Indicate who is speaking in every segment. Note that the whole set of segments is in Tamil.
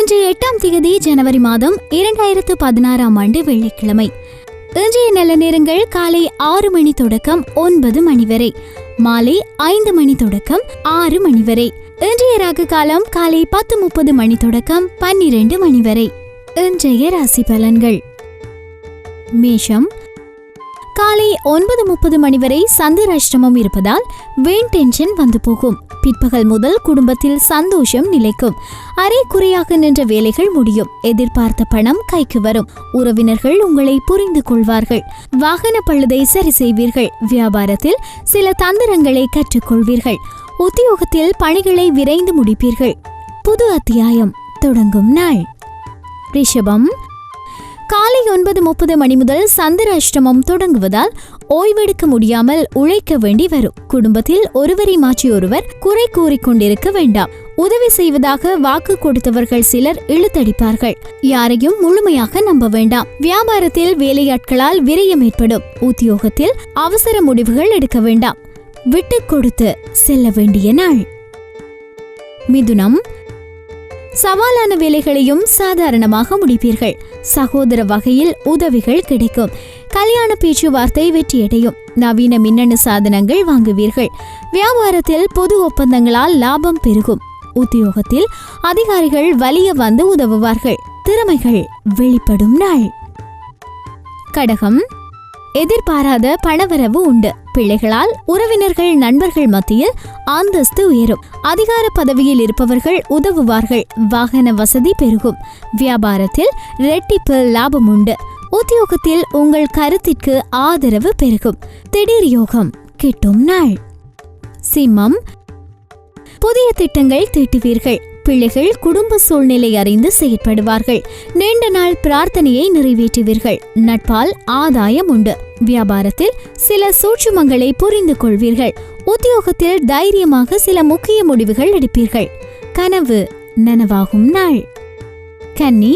Speaker 1: இன்று எட்டாம் தேதி ஜனவரி மாதம் இரண்டாயிரத்து பதினாறாம் ஆண்டு வெள்ளிக்கிழமை இன்றைய நல்ல நேரங்கள் காலை ஆறு மணி தொடக்கம் ஒன்பது மணி வரை மாலை ஐந்து மணி தொடக்கம் ஆறு மணி வரை இன்றைய ராகு காலம் காலை பத்து முப்பது மணி தொடக்கம் பன்னிரண்டு மணி வரை இன்றைய ராசி பலன்கள் மேஷம் காலை ஒன்பது முப்பது மணி வரை சந்திராஷ்டமம் இருப்பதால் வேண் டென்ஷன் வந்து போகும் பிற்பகல் முதல் குடும்பத்தில் சந்தோஷம் நிலைக்கும் அரை குறையாக நின்ற வேலைகள் முடியும் எதிர்பார்த்த பணம் கைக்கு வரும் உறவினர்கள் உங்களை புரிந்து கொள்வார்கள் வாகன பழுதை சரி செய்வீர்கள் வியாபாரத்தில் சில தந்திரங்களை கற்றுக்கொள்வீர்கள் உத்தியோகத்தில் பணிகளை விரைந்து முடிப்பீர்கள் புது அத்தியாயம் தொடங்கும் நாள் ரிஷபம் காலை ஒன்பது முப்பது மணி முதல் சந்திராஷ்டமம் தொடங்குவதால் ஓய்வெடுக்க முடியாமல் உழைக்க வேண்டி வரும் குடும்பத்தில் ஒருவரை மாற்றி ஒருவர் குறை கூறிக்கொண்டிருக்க வேண்டாம் உதவி செய்வதாக வாக்கு கொடுத்தவர்கள் சிலர் இழுத்தடிப்பார்கள் யாரையும் முழுமையாக நம்ப வேண்டாம் வியாபாரத்தில் வேலையாட்களால் விரயம் ஏற்படும் உத்தியோகத்தில் அவசர முடிவுகள் எடுக்க வேண்டாம் விட்டு கொடுத்து செல்ல வேண்டிய நாள் மிதுனம் சவாலான வேலைகளையும் சாதாரணமாக முடிப்பீர்கள் சகோதர வகையில் உதவிகள் கிடைக்கும் கல்யாண பேச்சுவார்த்தை வெற்றியடையும் நவீன மின்னணு சாதனங்கள் வாங்குவீர்கள் வியாபாரத்தில் பொது ஒப்பந்தங்களால் லாபம் பெருகும் உத்தியோகத்தில் அதிகாரிகள் வலிய வந்து உதவுவார்கள் திறமைகள் வெளிப்படும் நாள் கடகம் எதிர்பாராத பணவரவு உண்டு பிள்ளைகளால் உறவினர்கள் நண்பர்கள் மத்தியில் அந்தஸ்து உயரும் அதிகார பதவியில் இருப்பவர்கள் உதவுவார்கள் வாகன வசதி பெருகும் வியாபாரத்தில் ரெட்டிப்பு லாபம் உண்டு உத்தியோகத்தில் உங்கள் கருத்திற்கு ஆதரவு பெருகும் திடீர் யோகம் கிட்டும் நாள் சிம்மம் புதிய திட்டங்கள் தீட்டுவீர்கள் பிள்ளைகள் குடும்ப சூழ்நிலை அறிந்து செயற்படுவார்கள் நீண்ட நாள் பிரார்த்தனையை நிறைவேற்றுவீர்கள் நட்பால் ஆதாயம் உண்டு வியாபாரத்தில் சில சூட்சுமங்களை புரிந்து கொள்வீர்கள் உத்தியோகத்தில் தைரியமாக சில முக்கிய முடிவுகள் எடுப்பீர்கள் கனவு நனவாகும் நாள் கன்னி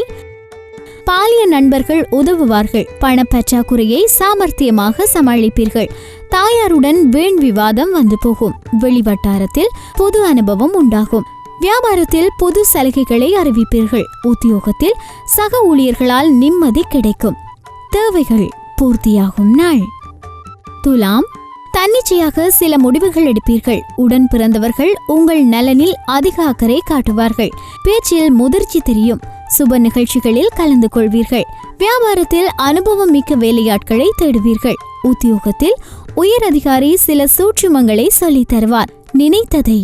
Speaker 1: பாலிய நண்பர்கள் உதவுவார்கள் பணப்பற்றாக்குறையை சாமர்த்தியமாக சமாளிப்பீர்கள் தாயாருடன் வீண் விவாதம் வந்து போகும் வெளிவட்டாரத்தில் புது அனுபவம் உண்டாகும் வியாபாரத்தில் புது சலுகைகளை அறிவிப்பீர்கள் உத்தியோகத்தில் சக ஊழியர்களால் நிம்மதி கிடைக்கும் தேவைகள் பூர்த்தியாகும் நாள் துலாம் தன்னிச்சையாக சில முடிவுகள் எடுப்பீர்கள் உடன் பிறந்தவர்கள் உங்கள் நலனில் அதிக அக்கறை காட்டுவார்கள் பேச்சில் முதிர்ச்சி தெரியும் சுப நிகழ்ச்சிகளில் கலந்து கொள்வீர்கள் வியாபாரத்தில் அனுபவம் மிக்க வேலையாட்களை தேடுவீர்கள் உத்தியோகத்தில் உயர் அதிகாரி சில சூட்சுமங்களை சொல்லித் தருவார் நினைத்ததை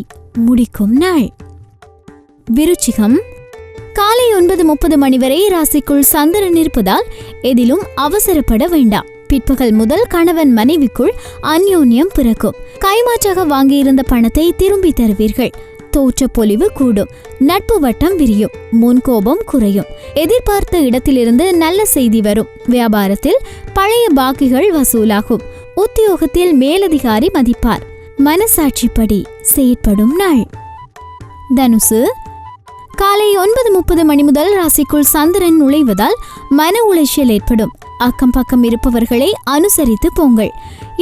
Speaker 1: முடிக்கும் நாள் விருச்சிகம் காலை ஒன்பது முப்பது மணி வரை ராசிக்குள் சந்திரன் இருப்பதால் எதிலும் அவசரப்பட வேண்டாம் பிற்பகல் முதல் கணவன் மனைவிக்குள் அந்யோன்யம் பிறக்கும் கைமாற்றாக வாங்கியிருந்த பணத்தை திரும்பி தருவீர்கள் தோற்ற பொலிவு கூடும் நட்பு வட்டம் விரியும் முன்கோபம் குறையும் எதிர்பார்த்த இடத்திலிருந்து நல்ல செய்தி வரும் வியாபாரத்தில் பழைய பாக்கிகள் வசூலாகும் உத்தியோகத்தில் மேலதிகாரி மதிப்பார் மனசாட்சிப்படி செயற்படும் நாள் தனுசு காலை ஒன்பது முப்பது மணி முதல் ராசிக்குள் சந்திரன் நுழைவதால் மன உளைச்சல் ஏற்படும் அக்கம் பக்கம் இருப்பவர்களை அனுசரித்து போங்கள்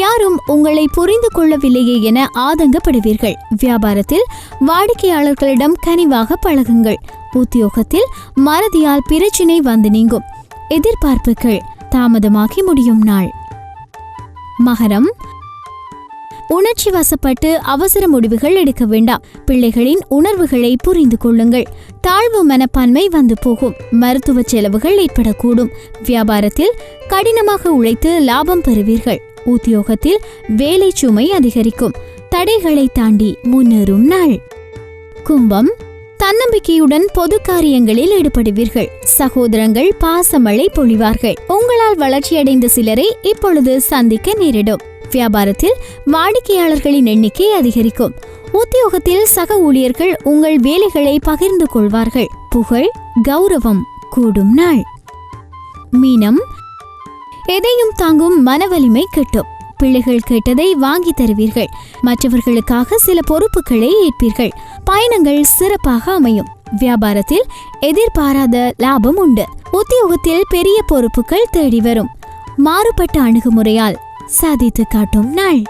Speaker 1: யாரும் உங்களை புரிந்து கொள்ளவில்லையே என ஆதங்கப்படுவீர்கள் வியாபாரத்தில் வாடிக்கையாளர்களிடம் கனிவாக பழகுங்கள் உத்தியோகத்தில் மறதியால் பிரச்சினை வந்து நீங்கும் எதிர்பார்ப்புகள் தாமதமாகி முடியும் நாள் மகரம் உணர்ச்சி வசப்பட்டு அவசர முடிவுகள் எடுக்க வேண்டாம் பிள்ளைகளின் உணர்வுகளை புரிந்து கொள்ளுங்கள் தாழ்வு மனப்பான்மை வந்து போகும் மருத்துவ செலவுகள் ஏற்படக்கூடும் வியாபாரத்தில் கடினமாக உழைத்து லாபம் பெறுவீர்கள் உத்தியோகத்தில் வேலை சுமை அதிகரிக்கும் தடைகளை தாண்டி முன்னேறும் நாள் கும்பம் தன்னம்பிக்கையுடன் பொது காரியங்களில் ஈடுபடுவீர்கள் சகோதரங்கள் பாசமழை பொழிவார்கள் உங்களால் வளர்ச்சியடைந்த சிலரை இப்பொழுது சந்திக்க நேரிடும் வியாபாரத்தில் வாடிக்கையாளர்களின் எண்ணிக்கை அதிகரிக்கும் உத்தியோகத்தில் சக ஊழியர்கள் உங்கள் வேலைகளை பகிர்ந்து கொள்வார்கள் புகழ் கௌரவம் கூடும் நாள் மீனம் எதையும் தாங்கும் மனவலிமை கிட்டும் பிள்ளைகள் கேட்டதை வாங்கி தருவீர்கள் மற்றவர்களுக்காக சில பொறுப்புகளை ஏற்பீர்கள் பயணங்கள் சிறப்பாக அமையும் வியாபாரத்தில் எதிர்பாராத லாபம் உண்டு உத்தியோகத்தில் பெரிய பொறுப்புகள் தேடி வரும் மாறுபட்ட அணுகுமுறையால் சாதித்து காட்டும் நாள்